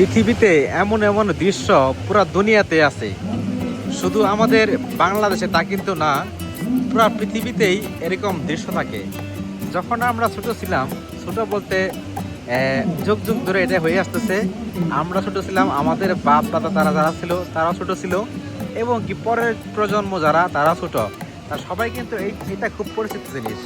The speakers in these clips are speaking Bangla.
পৃথিবীতে এমন এমন দৃশ্য পুরো দুনিয়াতে আছে। শুধু আমাদের বাংলাদেশে তা কিন্তু না, পুরো পৃথিবীতেই এরকম দৃশ্য থাকে। যখন আমরা ছোট ছিলাম, ছোট বলতে যুগ যুগ ধরে এটা হয়ে আসতেছে। আমরা ছোট ছিলাম, আমাদের বাপ দাদা তারা যারা ছিল, তারাও ছোট ছিল। এবং কি পরের প্রজন্ম যারা, তারা ছোট। তারা সবাই কিন্তু এই এটা খুব পরিচিত জিনিস।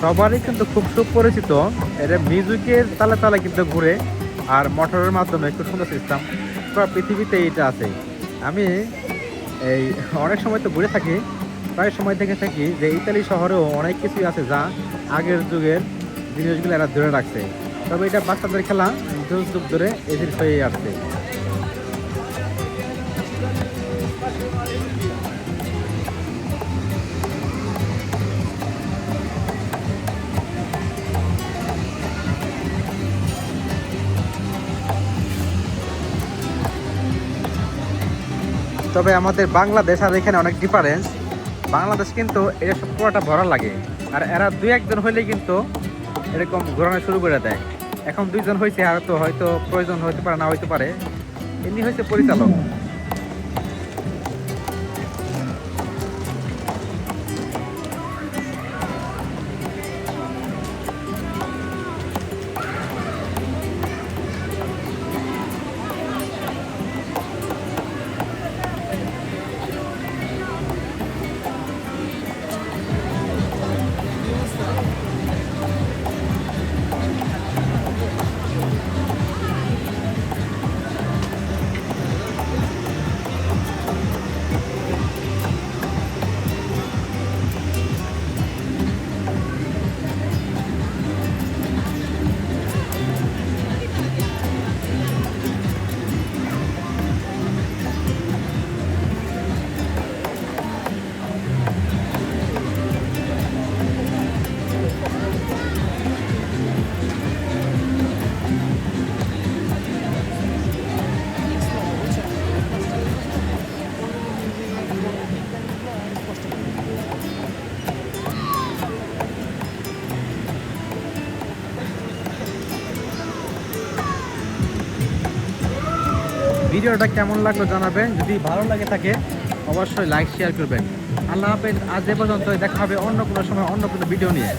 সবারই কিন্তু খুব সুপরিচিত। এটা মিউজিকের তালে তালে কিন্তু ঘুরে আর মোটরের মাধ্যমে খুব সুন্দর সিস্টেম পুরো পৃথিবীতে এটা আছে। আমি এই অনেক সময় তো ঘুরে থাকি, প্রায় সময় থেকে থাকি যে ইতালি শহরেও অনেক কিছুই আছে যা আগের যুগের জিনিসগুলো এরা ধরে রাখছে। তবে এটা বাচ্চাদের খেলা যুগ যুগ ধরে জিনিস হয়ে আসছে। তবে আমাদের বাংলাদেশ আর এখানে অনেক ডিফারেন্স বাংলাদেশ কিন্তু এটা সব পুরোটা ভরা লাগে। আর এরা দুই একজন হইলে কিন্তু এরকম ঘোরানো শুরু করে দেয়। এখন দুইজন হয়েছে আর তো হয়তো প্রয়োজন হইতে পারে, না হইতে পারে। এমনি হয়েছে পরিচালক। ভিডিওটা কেমন লাগল জানাবেন। যদি ভালো লাগে থাকে, অবশ্যই লাইক শেয়ার করবেন। আল্লাহ হাফেজ, আজ এ পর্যন্ত দেখা হবে অন্য কোনো সময়, অন্য কোনো ভিডিও নিয়ে।